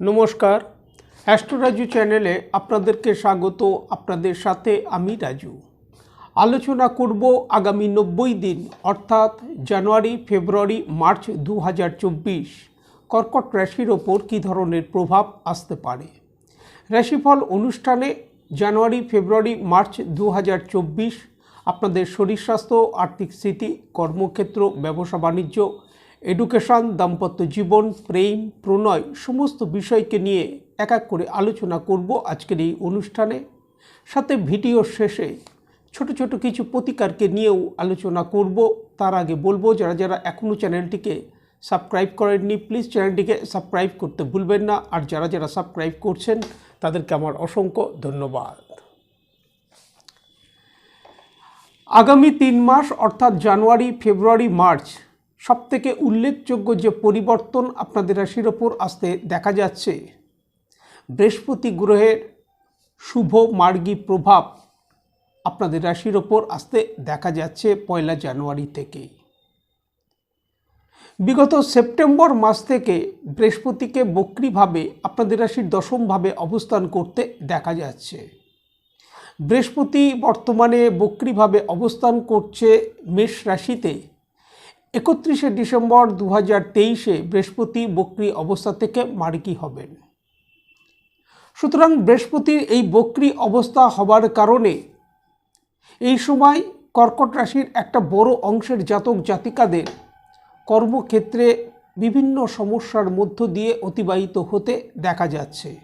নমস্কার। অ্যাস্ট্রো রাজু চ্যানেলে আপনাদেরকে স্বাগত। আপনাদের সাথে আমি রাজু। আলোচনা করব আগামী নব্বই দিন, অর্থাৎ জানুয়ারি, ফেব্রুয়ারি, মার্চ দু হাজার চব্বিশ। কর্কট রাশির ওপর কী ধরনের প্রভাব আসতে পারে? রাশিফল অনুষ্ঠানে জানুয়ারি, ফেব্রুয়ারি, মার্চ দু হাজার চব্বিশ। আপনাদের শরীর স্বাস্থ্য, আর্থিক স্থিতি, কর্মক্ষেত্র ব্যবসা বাণিজ্য এডুকেশন দাম্পত্য জীবন, প্রেম, প্রণয়, সমস্ত বিষয়কে নিয়ে এক এক করে আলোচনা করব আজকের এই অনুষ্ঠানে। সাথে ভিডিও শেষে ছোট ছোট কিছু প্রতিকারকে নিয়েও আলোচনা করব। তার আগে বলব, যারা যারা এখনও চ্যানেলটিকে সাবস্ক্রাইব করেননি, প্লিজ চ্যানেলটিকে সাবস্ক্রাইব করতে ভুলবেন না। আর যারা যারা সাবস্ক্রাইব করছেন, তাদেরকে আমার অসংখ্য ধন্যবাদ। আগামী তিন মাস, অর্থাৎ জানুয়ারি, ফেব্রুয়ারি, মার্চ সবথেকে উল্লেখযোগ্য যে পরিবর্তন আপনাদের রাশির ওপর আসতে দেখা যাচ্ছে, বৃহস্পতি গ্রহের শুভ মার্গী প্রভাব আপনাদের রাশির ওপর আসতে দেখা যাচ্ছে পয়লা জানুয়ারি থেকেই বিগত সেপ্টেম্বর মাস থেকে বৃহস্পতিকে বক্রিভাবে আপনাদের রাশির দশমভাবে অবস্থান করতে দেখা যাচ্ছে। বৃহস্পতি বর্তমানে বক্রিভাবে অবস্থান করছে মেষ রাশিতে। একত্রিশে ডিসেম্বর দু হাজার তেইশে বৃহস্পতি বক্রি অবস্থা থেকে মার্গী হবেন। সুতরাং বৃহস্পতির এই বক্রি অবস্থা হবার কারণে এই সময় কর্কট রাশির একটা বড় অংশের জাতক জাতিকাদের কর্মক্ষেত্রে বিভিন্ন সমস্যার মধ্য দিয়ে অতিবাহিত হতে দেখা যাচ্ছে।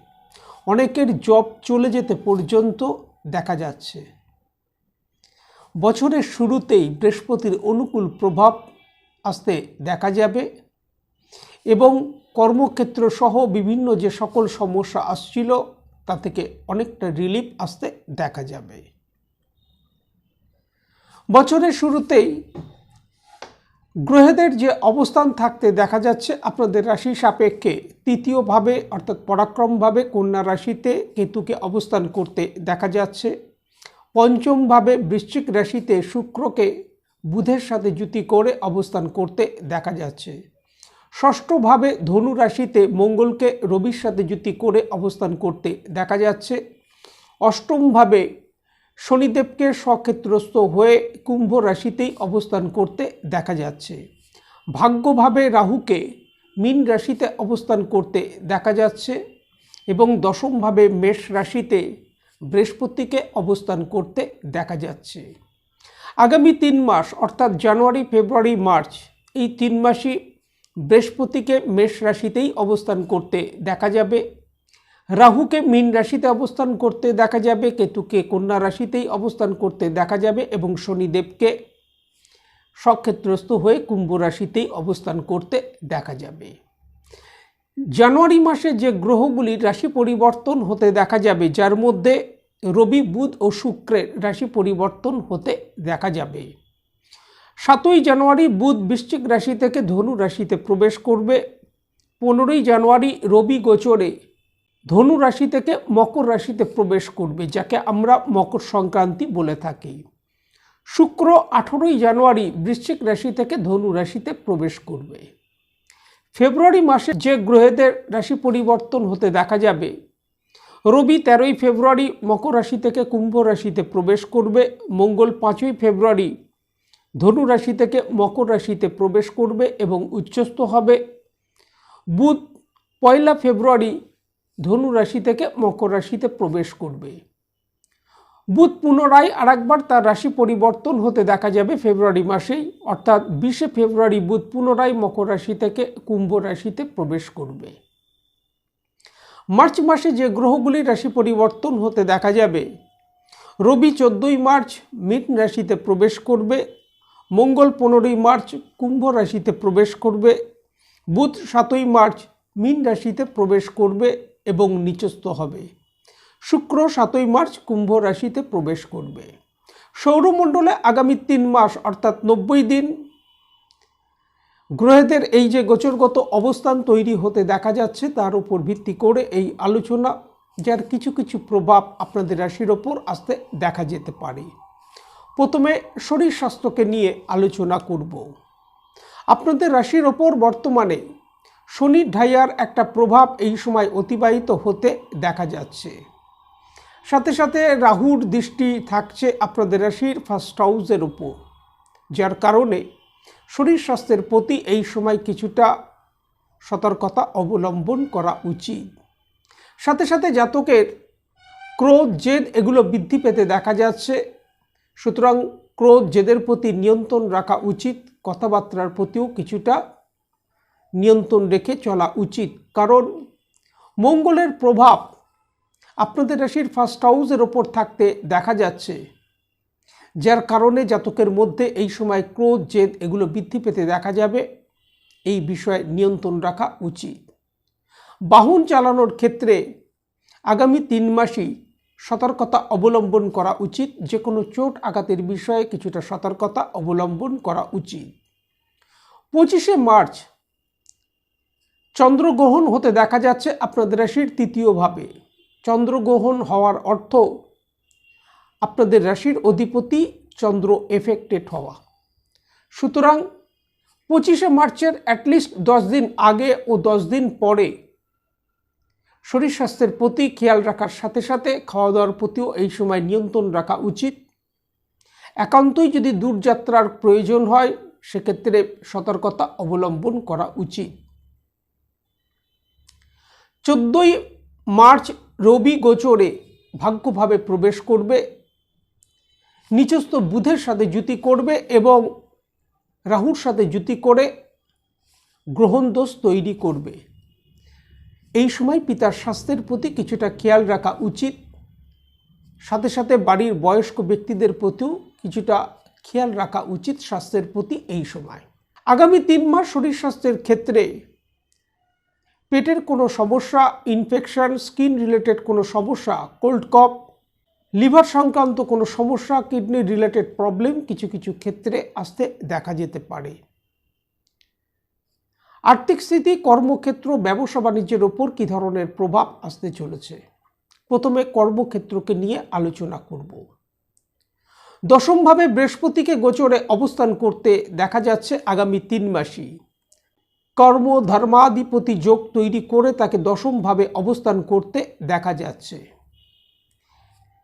অনেকের জব চলে যেতে পর্যন্ত দেখা যাচ্ছে। বছরের শুরুতেই বৃহস্পতির অনুকূল প্রভাব আসতে দেখা যাবে। এবং কর্মক্ষেত্র সহ বিভিন্ন যে সকল সমস্যা আসছিল, তা থেকে অনেকটা রিলিফ আসতে দেখা যাবে। বছরের শুরুতেই গ্রহেদের যে অবস্থান থাকতে দেখা যাচ্ছে, আপনাদের রাশি সাপেক্ষে তৃতীয়ভাবে অর্থাৎ পরাক্রমভাবে কন্যা রাশিতে কেতুকে অবস্থান করতে দেখা যাচ্ছে। পঞ্চমভাবে বৃশ্চিক রাশিতে শুক্রকে বুধের সাথে জুতি করে অবস্থান করতে দেখা যাচ্ছে। ষষ্ঠভাবে ধনু রাশিতে মঙ্গলকে রবির সাথে জুতি করে অবস্থান করতে দেখা যাচ্ছে। অষ্টমভাবে শনিদেবকে স্বক্ষেত্রস্থ হয়ে কুম্ভ রাশিতেই অবস্থান করতে দেখা যাচ্ছে। ভাগ্যভাবে রাহুকে মীন রাশিতে অবস্থান করতে দেখা যাচ্ছে এবং দশমভাবে মেষ রাশিতে বৃহস্পতিকে অবস্থান করতে দেখা যাচ্ছে। আগামী তিন মাস, অর্থাৎ জানুয়ারি, ফেব্রুয়ারি, মার্চ, এই তিন মাসই বৃহস্পতিকে মেষ রাশিতেই অবস্থান করতে দেখা যাবে। রাহুকে মীন রাশিতে অবস্থান করতে দেখা যাবে, কেতুকে কন্যা রাশিতেই অবস্থান করতে দেখা যাবে এবং শনিদেবকে সক্ষেত্রস্থ হয়ে কুম্ভ রাশিতেই অবস্থান করতে দেখা যাবে। জানুয়ারি মাসে যে গ্রহগুলির রাশি পরিবর্তন হতে দেখা যাবে, যার মধ্যে রবি, বুধ ও শুক্রের রাশি পরিবর্তন হতে দেখা যাবে। সাতই জানুয়ারি বুধ বৃশ্চিক রাশি থেকে ধনু রাশিতে প্রবেশ করবে। পনেরোই জানুয়ারি রবি গোচরে ধনু রাশি থেকে মকর রাশিতে প্রবেশ করবে, যাকে আমরা মকর সংক্রান্তি বলে থাকি। শুক্র আঠেরোই জানুয়ারি বৃশ্চিক রাশি থেকে ধনু রাশিতে প্রবেশ করবে। ফেব্রুয়ারি মাসে যে গ্রহেদের রাশি পরিবর্তন হতে দেখা যাবে রবি তেরোই ফেব্রুয়ারি মকর রাশি থেকে কুম্ভ রাশিতে প্রবেশ করবে। মঙ্গল পাঁচই ফেব্রুয়ারি ধনু রাশি থেকে মকর রাশিতে প্রবেশ করবে এবং উচ্চস্থ হবে। বুধ পয়লা ফেব্রুয়ারি ধনু রাশি থেকে মকর রাশিতে প্রবেশ করবে। বুধ পুনরায় আরেকবার তার রাশি পরিবর্তন হতে দেখা যাবে ফেব্রুয়ারি মাসেই। অর্থাৎ বিশে ফেব্রুয়ারি বুধ পুনরায় মকর রাশি থেকে কুম্ভ রাশিতে প্রবেশ করবে। মার্চ মাসে যে গ্রহগুলির রাশি পরিবর্তন হতে দেখা যাবে, রবি চোদ্দোই মার্চ মীন রাশিতে প্রবেশ করবে, মঙ্গল পনেরোই মার্চ কুম্ভ রাশিতে প্রবেশ করবে, বুধ সাতই মার্চ মিন রাশিতে প্রবেশ করবে এবং নিচস্থ হবে। শুক্র সাতই মার্চ কুম্ভ রাশিতে প্রবেশ করবে। সৌরমণ্ডলে আগামী তিন মাস অর্থাৎ নব্বই দিন গ্রহেদের এই যে গোচরগত অবস্থান তৈরি হতে দেখা যাচ্ছে, তার উপর ভিত্তি করে এই আলোচনা, যার কিছু কিছু প্রভাব আপনাদের রাশির ওপর আসতে দেখা যেতে পারে। প্রথমে শরীর স্বাস্থ্যকে নিয়ে আলোচনা করব। আপনাদের রাশির ওপর বর্তমানে শনির ঢাইয়ার একটা প্রভাব এই সময় অতিবাহিত হতে দেখা যাচ্ছে। সাথে সাথে রাহুর দৃষ্টি থাকছে আপনাদের রাশির ফার্স্ট হাউসের উপর, যার কারণে শরীর স্বাস্থ্যের প্রতি এই সময় কিছুটা সতর্কতা অবলম্বন করা উচিত। সাথে সাথে জাতকের ক্রোধ, জেদ এগুলো বৃদ্ধি পেতে দেখা যাচ্ছে। সুতরাং ক্রোধ, জেদের প্রতি নিয়ন্ত্রণ রাখা উচিত, কথাবার্তার প্রতিও কিছুটা নিয়ন্ত্রণ রেখে চলা উচিত। কারণ মঙ্গলের প্রভাব আপনাদের রাশির ফার্স্ট হাউসের ওপর থাকতে দেখা যাচ্ছে। যার কারণে জাতকের মধ্যে এই সময় ক্রোধ, জেদ এগুলো বৃদ্ধি পেতে দেখা যাবে। এই বিষয়ে নিয়ন্ত্রণ রাখা উচিত। বাহন চালানোর ক্ষেত্রে আগামী তিন মাসই সতর্কতা অবলম্বন করা উচিত। যে কোনো চোট আঘাতের বিষয়ে কিছুটা সতর্কতা অবলম্বন করা উচিত। পঁচিশে মার্চ চন্দ্রগ্রহণ হতে দেখা যাচ্ছে আপনাদের রাশির তৃতীয়ভাবে চন্দ্রগ্রহণ হওয়ার অর্থ আপনাদের রাশির অধিপতি চন্দ্র এফেক্টেড হওয়া। সুতরাং পঁচিশে মার্চের অ্যাটলিস্ট দশ দিন আগে ও দশ দিন পরে শরীর স্বাস্থ্যের প্রতি খেয়াল রাখার সাথে সাথে খাওয়া দাওয়ার প্রতিও এই সময় নিয়ন্ত্রণ রাখা উচিত। একান্তই যদি দূরযাত্রার প্রয়োজন হয়, সেক্ষেত্রে সতর্কতা অবলম্বন করা উচিত। চোদ্দোই মার্চ রবি গোচরে ভাগ্যভাবে প্রবেশ করবে নিচস্থ বুধের সাথে জুতি করবে এবং রাহুর সাথে জুতি করে গ্রহণ দোষ তৈরি করবে। এই সময় পিতার স্বাস্থ্যের প্রতি কিছুটা খেয়াল রাখা উচিত। সাথে সাথে বাড়ির বয়স্ক ব্যক্তিদের প্রতিও কিছুটা খেয়াল রাখা উচিত স্বাস্থ্যের প্রতি এই সময়। আগামী তিন মাস শরীর স্বাস্থ্যের ক্ষেত্রে পেটের কোনো সমস্যা ইনফেকশন স্কিন রিলেটেড কোনো সমস্যা কোল্ড কপ লিভার সংক্রান্ত কোনো সমস্যা, কিডনি রিলেটেড প্রবলেম কিছু কিছু ক্ষেত্রে আসতে দেখা যেতে পারে। আর্থিক স্থিতি, কর্মক্ষেত্র, ব্যবসা বাণিজ্যের ওপর কী ধরনের প্রভাব আসতে চলেছে? প্রথমে কর্মক্ষেত্রকে নিয়ে আলোচনা করব। দশমভাবে বৃহস্পতিকে গোচরে অবস্থান করতে দেখা যাচ্ছে আগামী তিন মাসই। কর্ম, ধর্মাধিপতি যোগ তৈরি করে তাকে দশমভাবে অবস্থান করতে দেখা যাচ্ছে।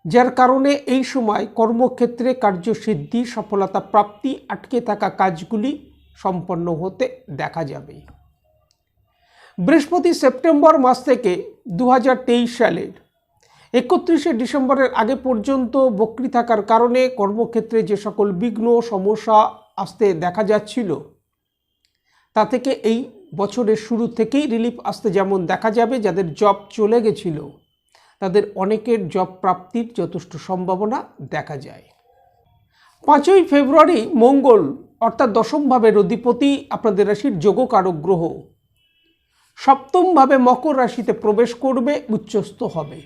যার কারণে এই সময় কর্মক্ষেত্রে কার্যসিদ্ধি, সফলতা প্রাপ্তি, আটকে থাকা কাজগুলি সম্পন্ন হতে দেখা যাবে। বৃহস্পতি সেপ্টেম্বর মাস থেকে দু হাজার তেইশ সালের একত্রিশে ডিসেম্বরের আগে পর্যন্ত বক্রি থাকার কারণে কর্মক্ষেত্রে যে সকল বিঘ্ন, সমস্যা আসতে দেখা যাচ্ছিল, তা থেকে এই বছরের শুরু থেকেই রিলিফ আসতে যেমন দেখা যাবে, যাদের জব চলে গেছিল তাদের অনেকের জব প্রাপ্তির যথেষ্ট সম্ভাবনা দেখা যায়। পাঁচই ফেব্রুয়ারি মঙ্গল, অর্থাৎ দশমভাবে অধিপতি আপনাদের রাশির যোগকারক গ্রহ। সপ্তমভাবে মকর রাশিতে প্রবেশ করবে, উচ্চস্থ হবে।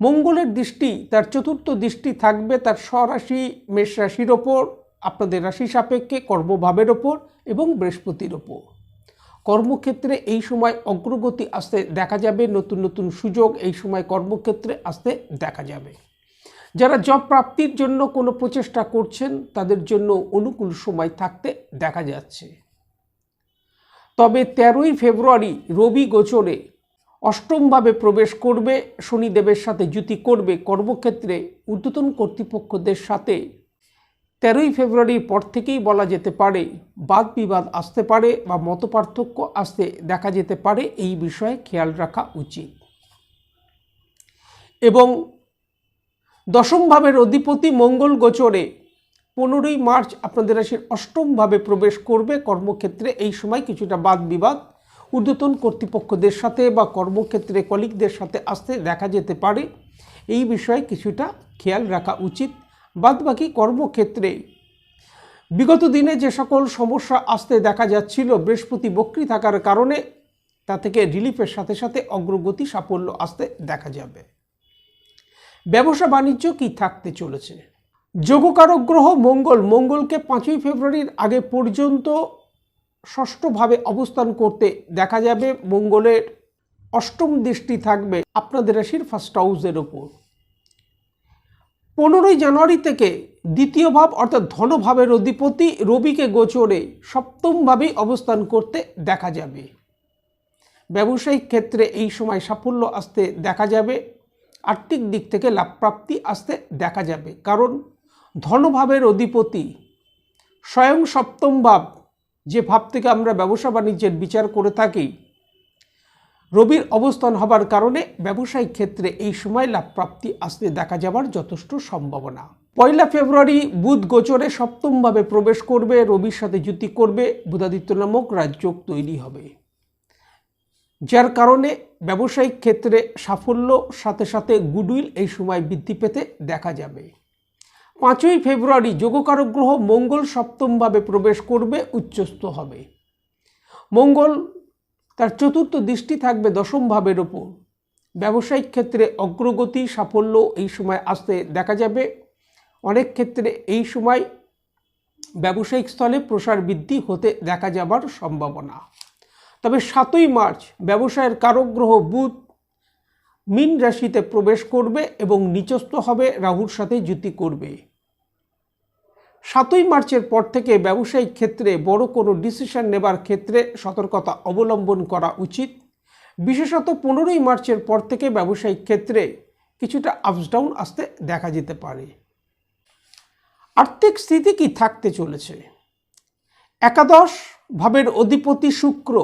মঙ্গলের দৃষ্টি, তার চতুর্থ দৃষ্টি থাকবে তার স্বরাশি, মেষ রাশির ওপর, আপনাদের রাশি সাপেক্ষে কর্মভাবের ওপর এবং বৃহস্পতির ওপর। কর্মক্ষেত্রে এই সময় অগ্রগতি আসতে দেখা যাবে, নতুন নতুন সুযোগ এই সময় কর্মক্ষেত্রে আসতে দেখা যাবে। যারা জব প্রাপ্তির জন্য কোনো প্রচেষ্টা করছেন, তাদের জন্য অনুকূল সময় থাকতে দেখা যাচ্ছে। তবে তেরোই ফেব্রুয়ারি রবি গোচরে অষ্টমভাবে প্রবেশ করবে, শনিদেবের সাথে জুতি করবে। কর্মক্ষেত্রে ঊর্ধ্বতন কর্তৃপক্ষদের সাথে তেরোই ফেব্রুয়ারির পর থেকেই বলা যেতে পারে, বাদ বিবাদ আসতে পারে বা মতপার্থক্য আসতে দেখা যেতে পারে, এই বিষয়ে খেয়াল রাখা উচিত। এবং দশম ভাবের অধিপতি মঙ্গল গোচরে পনেরোই মার্চ আপনাদের রাশির অষ্টমভাবে প্রবেশ করবে। কর্মক্ষেত্রে এই সময় কিছুটা বাদ বিবাদ, ঊর্ধ্বতন কর্তৃপক্ষদের সাথে বা কর্মক্ষেত্রে কলিগদের সাথে আসতে দেখা যেতে পারে। এই বিষয়ে কিছুটা খেয়াল রাখা উচিত। বাদবাকি কর্মক্ষেত্রে। বিগত দিনে যে সকল সমস্যা আসতে দেখা যাচ্ছিল, বৃহস্পতি বক্রি থাকার কারণে তা থেকে রিলিফের সাথে সাথে অগ্রগতি সাফল্য আসতে দেখা যাবে। ব্যবসা বাণিজ্য কি থাকতে চলেছে? যোগকারক গ্রহ মঙ্গল, মঙ্গলকে পাঁচই ফেব্রুয়ারির আগে পর্যন্ত ষষ্ঠভাবে অবস্থান করতে দেখা যাবে। মঙ্গলের অষ্টম দৃষ্টি থাকবে আপনাদের রাশির ফার্স্ট হাউসের ওপর পনেরোই জানুয়ারি থেকে দ্বিতীয় ভাব অর্থাৎ ধনভাবের অধিপতি রবিকে গোচরে সপ্তমভাবেই অবস্থান করতে দেখা যাবে। ব্যবসায়িক ক্ষেত্রে এই সময় সাফল্য আসতে দেখা যাবে, আর্থিক দিক থেকে লাভপ্রাপ্তি আসতে দেখা যাবে। কারণ ধনভাবের অধিপতি স্বয়ং সপ্তম ভাব, যে ভাব থেকে আমরা ব্যবসা বাণিজ্যের বিচার করে থাকি রবির অবস্থান হবার কারণে ব্যবসায়িক ক্ষেত্রে এই সময় লাভপ্রাপ্তি আসতে দেখা যাবার যথেষ্ট সম্ভাবনা। পয়লা ফেব্রুয়ারি বুধ গোচরে সপ্তমভাবে প্রবেশ করবে, রবির সাথে যুতি করবে বুধাদিত্য নামক রাজযোগ তৈরি হবে। যার কারণে ব্যবসায়িক ক্ষেত্রে সাফল্য, সাথে সাথে গুডউইল এই সময় বৃদ্ধি পেতে দেখা যাবে। পাঁচই ফেব্রুয়ারি যোগকারক গ্রহ মঙ্গল সপ্তমভাবে প্রবেশ করবে, উচ্চস্থ হবে। মঙ্গল তার চতুর্থ দৃষ্টি থাকবে দশম ভাবের ওপর ব্যবসায়িক ক্ষেত্রে অগ্রগতি, সাফল্য এই সময় আসতে দেখা যাবে। অনেক ক্ষেত্রে এই সময় ব্যবসায়িক স্থলে প্রসার বৃদ্ধি হতে দেখা যাবার সম্ভাবনা। তবে সাতই মার্চ ব্যবসায়ের কারক গ্রহ বুধ মিন রাশিতে প্রবেশ করবে এবং নিচস্থ হবে রাহুর সাথে যুতি করবে। সাতই মার্চের পর থেকে ব্যবসায়িক ক্ষেত্রে বড় কোনো ডিসিশন নেবার ক্ষেত্রে সতর্কতা অবলম্বন করা উচিত। বিশেষত পনেরোই মার্চের পর থেকে ব্যবসায়িক ক্ষেত্রে কিছুটা আপস ডাউন আসতে দেখা যেতে পারে। আর্থিক স্থিতি কি থাকতে চলেছে? একাদশ ভাবের অধিপতি শুক্র।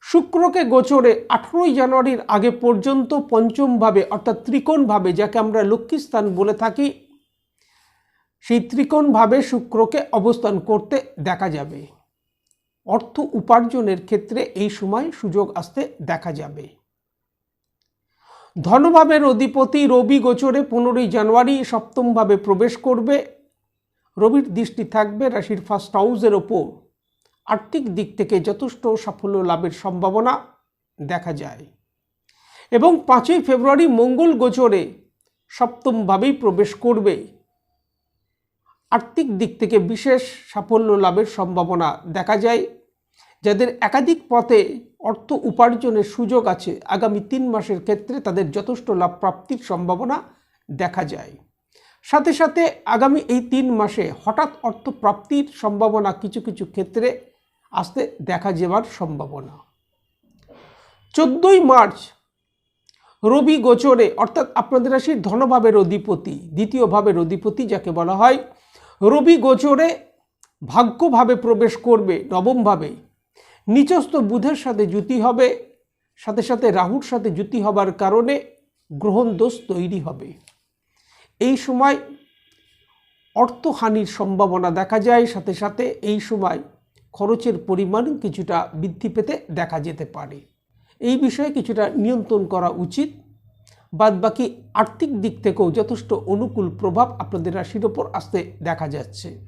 শুক্রকে গোচরে আঠেরোই জানুয়ারির আগে পর্যন্ত পঞ্চমভাবে অর্থাৎ ত্রিকোণভাবে যাকে আমরা লক্ষ্মীস্থান বলে থাকি সেই ত্রিকোণভাবে শুক্রকে অবস্থান করতে দেখা যাবে। অর্থ উপার্জনের ক্ষেত্রে এই সময় সুযোগ আসতে দেখা যাবে। ধনভাবের অধিপতি রবি গোচরে পনেরোই জানুয়ারি সপ্তমভাবে প্রবেশ করবে। রবির দৃষ্টি থাকবে রাশির ফার্স্ট হাউসের ওপর। আর্থিক দিক থেকে যথেষ্ট সাফল্য লাভের সম্ভাবনা দেখা যায়। এবং পাঁচই ফেব্রুয়ারি মঙ্গল গোচরে সপ্তমভাবেই প্রবেশ করবে। আর্থিক দিক থেকে বিশেষ সাফল্য লাভের সম্ভাবনা দেখা যায়। যাদের একাধিক পথে অর্থ উপার্জনের সুযোগ আছে, আগামী তিন মাসের ক্ষেত্রে তাদের যথেষ্ট লাভ প্রাপ্তির সম্ভাবনা দেখা যায়। সাথে সাথে আগামী এই তিন মাসে হঠাৎ অর্থ প্রাপ্তির সম্ভাবনা কিছু কিছু ক্ষেত্রে আসতে দেখা যাবার সম্ভাবনা। চোদ্দই মার্চ, রবি গোচরে, অর্থাৎ আপনাদের রাশির ধনভাবের অধিপতি, দ্বিতীয় ভাবের অধিপতি যাকে বলা হয় রবি গোচরে ভাগ্যভাবে প্রবেশ করবে, নবমভাবে। নিচস্থ বুধের সাথে জুতি হবে, সাথে সাথে রাহুর সাথে জুতি হবার কারণে গ্রহণ দোষ তৈরি হবে। এই সময় অর্থহানির সম্ভাবনা দেখা যায়, সাথে সাথে এই সময় খরচের পরিমাণ কিছুটা বৃদ্ধি পেতে দেখা যেতে পারে। এই বিষয়ে কিছুটা নিয়ন্ত্রণ করা উচিত। বাদবাকি আর্থিক দিক থেকেও যথেষ্ট অনুকূল প্রভাব আপনাদের রাশির ওপর আসতে দেখা যাচ্ছে।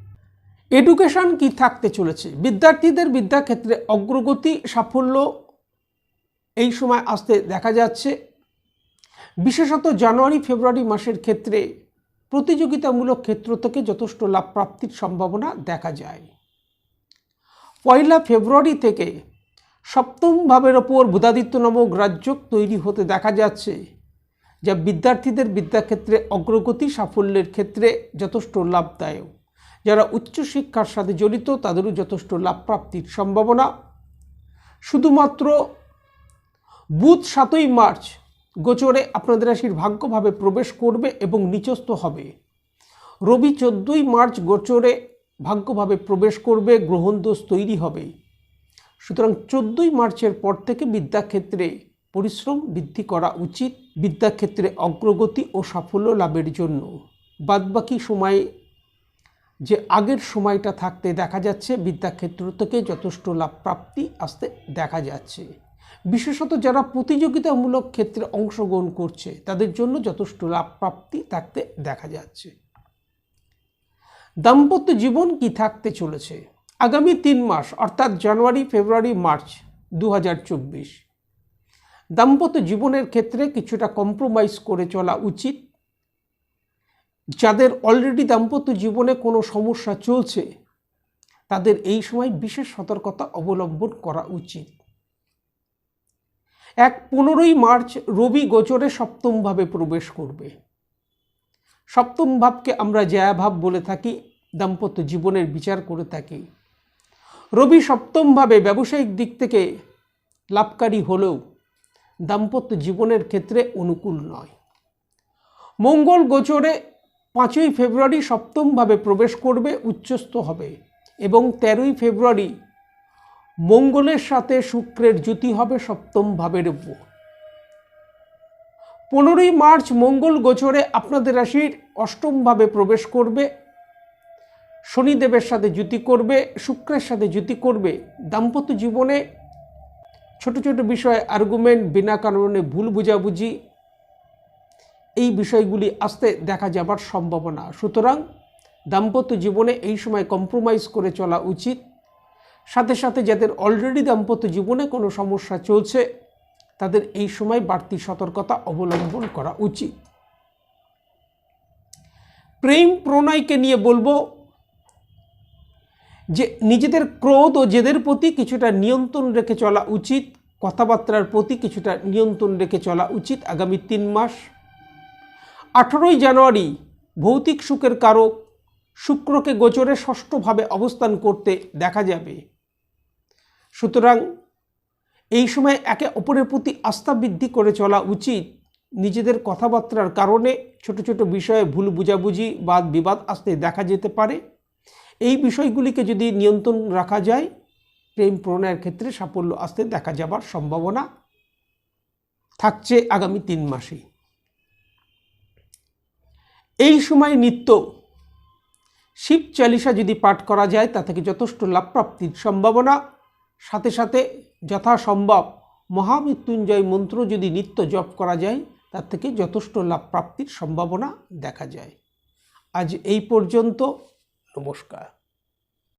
এডুকেশন কি থাকতে চলেছে? বিদ্যার্থীদের বিদ্যাক্ষেত্রে অগ্রগতি, সাফল্য এই সময় আসতে দেখা যাচ্ছে। বিশেষত জানুয়ারি, ফেব্রুয়ারি মাসের ক্ষেত্রে প্রতিযোগিতামূলক ক্ষেত্র থেকে যথেষ্ট লাভ প্রাপ্তির সম্ভাবনা দেখা যায়। পয়লা ফেব্রুয়ারি থেকে সপ্তম ভাবের ওপর বুধাদিত্য নামক রাজ্য তৈরি হতে দেখা যাচ্ছে। যা বিদ্যার্থীদের বিদ্যাক্ষেত্রে অগ্রগতি সাফল্যের ক্ষেত্রে যথেষ্ট লাভদায়ক। যারা উচ্চশিক্ষার সাথে জড়িত, তাদেরও যথেষ্ট লাভ প্রাপ্তির সম্ভাবনা। শুধুমাত্র বুধ সাতই মার্চ গোচরে আপনাদের রাশির ভাগ্যভাবে প্রবেশ করবে এবং নিচস্থ হবে। রবি চোদ্দই মার্চ গোচরে ভাগ্যভাবে প্রবেশ করবে, গ্রহণ দোষ তৈরি হবে। সুতরাং চোদ্দই মার্চের পর থেকে বিদ্যাক্ষেত্রে পরিশ্রম বৃদ্ধি করা উচিত বিদ্যাক্ষেত্রে অগ্রগতি ও সাফল্য লাভের জন্য। বাদবাকি সময়ে যে আগের সময়টা থাকতে দেখা যাচ্ছে, বিদ্যাক্ষেত্র থেকে যথেষ্ট লাভ প্রাপ্তি আসতে দেখা যাচ্ছে। বিশেষত যারা প্রতিযোগিতামূলক ক্ষেত্রে অংশগ্রহণ করছে, তাদের জন্য যথেষ্ট লাভ প্রাপ্তি থাকতে দেখা যাচ্ছে। দাম্পত্য জীবন কি থাকতে চলেছে? আগামী তিন মাস, অর্থাৎ জানুয়ারি, ফেব্রুয়ারি, মার্চ দু হাজার চব্বিশ। দাম্পত্য জীবনের ক্ষেত্রে কিছুটা কম্প্রোমাইজ করে চলা উচিত। যাদের অলরেডি দাম্পত্য জীবনে কোনো সমস্যা চলছে, তাদের এই সময় বিশেষ সতর্কতা অবলম্বন করা উচিত। এক পনেরোই মার্চ রবি গোচরে সপ্তমভাবে প্রবেশ করবে। সপ্তম ভাবকে আমরা জয়াভাব বলে থাকি, দাম্পত্য জীবনের বিচার করে থাকি। রবি সপ্তমভাবে ব্যবসায়িক দিক থেকে লাভকারী হলেও দাম্পত্য জীবনের ক্ষেত্রে অনুকূল নয়। মঙ্গল গোচরে পাঁচই ফেব্রুয়ারি সপ্তমভাবে প্রবেশ করবে, উচ্চস্থ হবে এবং তেরোই ফেব্রুয়ারি মঙ্গলের সাথে শুক্রের জ্যোতি হবে সপ্তম ভাবের উপর। পনেরোই মার্চ মঙ্গল গোচরে আপনাদের রাশির অষ্টমভাবে প্রবেশ করবে, শনিদেবের সাথে জ্যোতি করবে, শুক্রের সাথে জ্যোতি করবে, দাম্পত্য জীবনে ছোট ছোট বিষয়ে আর্গুমেন্ট বিনা কারণে ভুল বুঝাবুঝি, এই বিষয়গুলি আসতে দেখা যাবার সম্ভাবনা। সুতরাং দাম্পত্য জীবনে এই সময় কম্প্রোমাইজ করে চলা উচিত। সাথে সাথে যাদের অলরেডি দাম্পত্য জীবনে কোনো সমস্যা চলছে, তাদের এই সময় বাড়তি সতর্কতা অবলম্বন করা উচিত। প্রেম প্রণয়কে নিয়ে বলব যে নিজেদের ক্রোধ ও জেদের প্রতি কিছুটা নিয়ন্ত্রণ রেখে চলা উচিত, কথাবার্তার প্রতি কিছুটা নিয়ন্ত্রণ রেখে চলা উচিত আগামী তিন মাস। আঠেরোই জানুয়ারি, ভৌতিক সুখের কারক শুক্রকে গোচরে ষষ্ঠভাবে অবস্থান করতে দেখা যাবে। সুতরাং এই সময় একে অপরের প্রতি আস্থা বৃদ্ধি করে চলা উচিত। নিজেদের কথাবার্তার কারণে ছোট ছোট বিষয়ে ভুল বুঝাবুঝি, বাদ বিবাদ আসতে দেখা যেতে পারে। এই বিষয়গুলিকে যদি নিয়ন্ত্রণ রাখা যায়, প্রেম প্রণয়ের ক্ষেত্রে সাফল্য আসতে দেখা যাবার সম্ভাবনা থাকছে আগামী তিন মাসে এই সময় নিত্য শিব চালিসা যদি পাঠ করা যায়, তা থেকে যথেষ্ট লাভ প্রাপ্তির সম্ভাবনা। সাথে সাথে যথাসম্ভব মহামৃত্যুঞ্জয় মন্ত্র যদি নিত্য জপ করা যায়, তার থেকে যথেষ্ট লাভ প্রাপ্তির সম্ভাবনা দেখা যায়। আজ এই পর্যন্ত নমস্কার